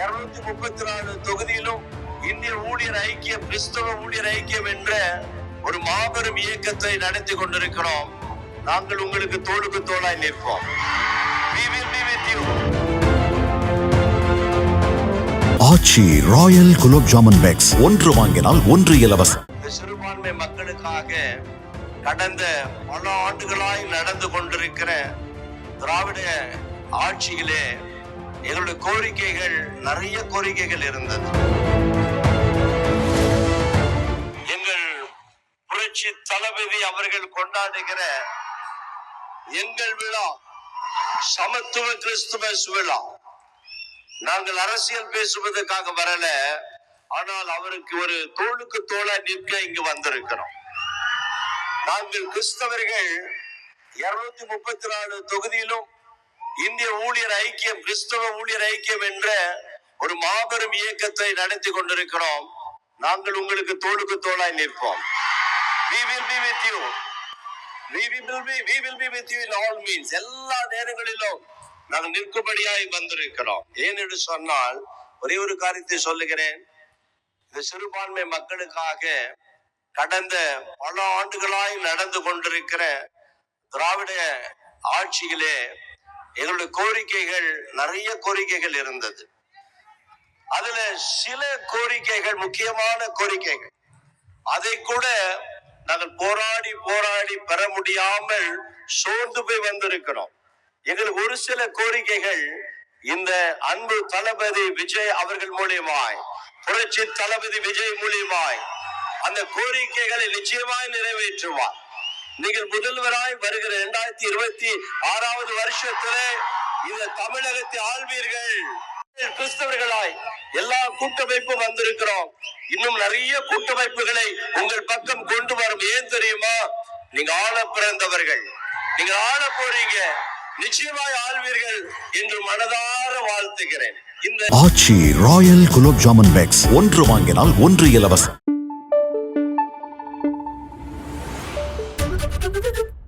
இருநூத்தி முப்பத்தி நாலு தொகுதியிலும் இந்திய ஊழியர் ஐக்கியம் கிறிஸ்தவ ஊழியர் ஐக்கியம் என்ற ஒரு மாபெரும் இயக்கத்தை நடத்தி கொண்டிருக்கிறோம். நாங்கள் உங்களுக்கு தோளுக்கு தோளாய் நிற்போம். Aachi royal gulab jamun packs. ஒன்று வாங்கினால் ஒன்று இலவசம். சிறுபான்மை மக்களுக்காக கடந்த பல ஆண்டுகளாய் நடந்து கொண்டிருக்கிற திராவிட ஆட்சியிலே எங்களுடைய கோரிக்கைகள் நிறைய கோரிக்கைகள் இருந்தது. எங்கள் புரட்சி தளபதி அவர்கள் கொண்டாடுகிற எங்கள் விழா சமத்துவ கிறிஸ்துமஸ் விழா. நாங்கள் அரசியல் பேசுவதற்காக வரல ஆனால் அவருக்கு ஒரு தோளுக்கு தோளா நிற்க இங்கு வந்திருக்கிறோம். நாங்கள் கிறிஸ்தவர்கள் இருநூத்தி முப்பத்தி நாலு தொகுதியிலும் இந்திய ஊழியர் ஐக்கியம் கிறிஸ்தவ ஊழியர் ஐக்கியம் என்ற ஒரு மாபெரும் இயக்கத்தை நடத்தி கொண்டிருக்கிறோம். நாங்கள் உங்களுக்கு தோளுக்கு தோளாய் நிற்போம். We will be with you. We will be we will be with you in all means. எல்லா நேரங்களிலும் நாங்கள் நிற்கும்படியாய் வந்திருக்கிறோம். ஏன் என்று சொன்னால் ஒரே ஒரு காரியத்தை சொல்லுகிறேன். இந்த சிறுபான்மை மக்களுக்காக கடந்த பல ஆண்டுகளாய் நடந்து கொண்டிருக்கிற திராவிட ஆட்சியிலே எங்களுடைய கோரிக்கைகள் நிறைய கோரிக்கைகள் இருந்தது. அதுல சில கோரிக்கைகள் முக்கியமான கோரிக்கைகள். அதை கூட நாங்கள் போராடி போராடி பெற முடியாமல் சோர்ந்து போய் வந்திருக்கிறோம். எங்களுக்கு ஒரு சில கோரிக்கைகள் இந்த அன்பு தளபதி விஜய் அவர்கள் மூலியமாய் புரட்சி தளபதி விஜய் மூலியமாய் அந்த கோரிக்கைகளை நிச்சயமாய் நிறைவேற்றுவார். நீங்கள் முதல்வராய் வருகிற இரண்டாயிரத்தி இருபத்தி ஆறாவது வருஷத்திலே இந்த தமிழகத்தை ஆள்வீர்கள். கிறிஸ்தவர்களாய் எல்லா கூட்டமைப்பும் வந்திருக்கிறோம். இன்னும் நிறைய கூட்டமைப்புகளை உங்கள் பக்கம் கொண்டு வரும். ஏன் தெரியுமா? நீங்க ஆள பிறந்தவர்கள். நீங்க ஆள போறீங்க. நிச்சயமாய் ஆள்வீர்கள் என்று மனதார வாழ்த்துகிறேன். இந்த ஆட்சி ராயல் குலோப் ஜாமுன் பேக்ஸ். ஒன்று வாங்கினால் ஒன்று இலவசம். Thank you.